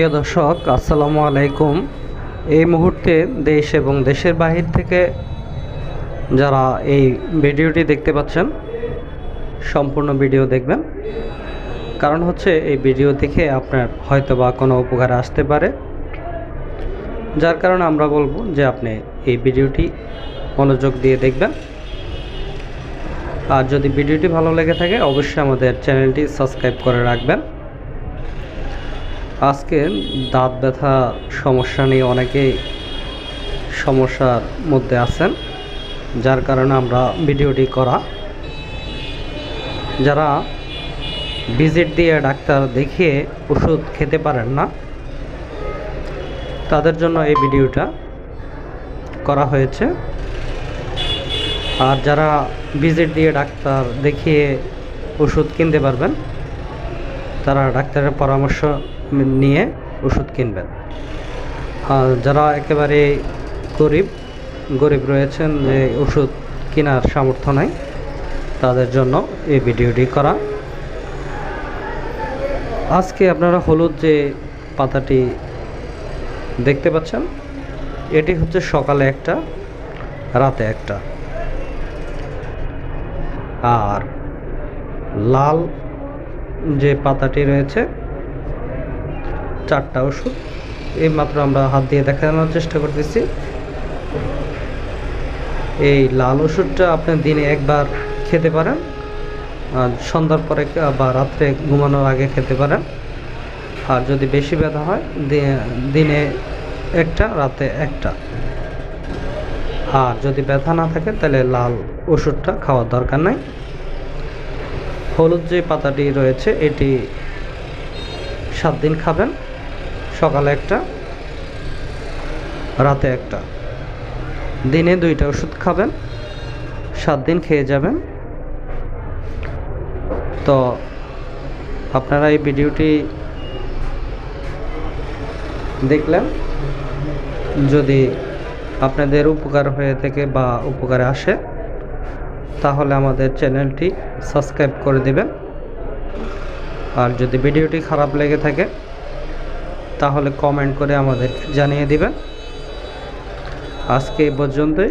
প্রিয় দর্শক, আসসালামু আলাইকুম। এই মুহূর্তে দেশ এবং দেশের বাহির থেকে যারা এই ভিডিওটি দেখতে পাচ্ছেন, সম্পূর্ণ ভিডিও দেখবেন। কারণ হচ্ছে এই ভিডিও দেখে আপনার হয়তো বা কোনো উপকার আসতে পারে। যার কারণে আমরা বলব যে আপনি এই ভিডিওটি মনোযোগ দিয়ে দেখবেন। আর যদি ভিডিওটি ভালো লেগে থাকে, অবশ্যই আমাদের চ্যানেলটি সাবস্ক্রাইব করে রাখবেন। আজকে দাঁত ব্যথা সমস্যা নিয়ে অনেকেই সমস্যার মধ্যে আছেন, যার কারণে আমরা ভিডিওটি করা। যারা ভিজিট দিয়ে ডাক্তার দেখিয়ে ওষুধ খেতে পারেন না, তাদের জন্য এই ভিডিওটা করা হয়েছে। আর যারা ভিজিট দিয়ে ডাক্তার দেখিয়ে ওষুধ কিনতে পারবেন তারা ডাক্তারের পরামর্শ নিয়ে ওষুধ কিনবেন। যারা একেবারে গরিব গরিব রয়েছেন, যে ওষুধ কেনার সামর্থ্য নাই, তাদের জন্য এই ভিডিওটি করা। আজকে আপনারা হলুদ যে পাতাটি দেখতে পাচ্ছেন, এটি হচ্ছে সকালে একটা, রাতে একটা। আর লাল যে পাতাটি রয়েছে, চারটা ওষুধ। এই মাত্র আমরা হাত দিয়ে দেখানোর চেষ্টা করতেছি। এই লাল ওষুধটা আপনি দিনে একবার খেতে পারেন সন্ধ্যার পরে বা রাত্রে ঘুমানোর আগে খেতে পারেন। আর যদি বেশি ব্যথা হয় দিনে একটা, রাতে একটা। আর যদি ব্যথা না থাকে, তাহলে লাল ওষুধটা খাওয়ার দরকার নাই। হলুদ যে পাতাটি রয়েছে, এটি সাত দিন খাবেন, সকালে একটা, রাতে একটা। দিনে দুইটা ওষুধ খাবেন, সাত দিন খেয়ে যাবেন। তো আপনারা এই ভিডিওটি দেখলেন, যদি আপনাদের উপকার হয়ে থাকে বা উপকারে আসে তাহলে আমাদের চ্যানেলটি সাবস্ক্রাইব করে দিবেন। আর যদি ভিডিওটি খারাপ লেগে থাকে, তাহলে কমেন্ট করে আমাদের জানিয়ে দিবেন। আজকে এই পর্যন্তই।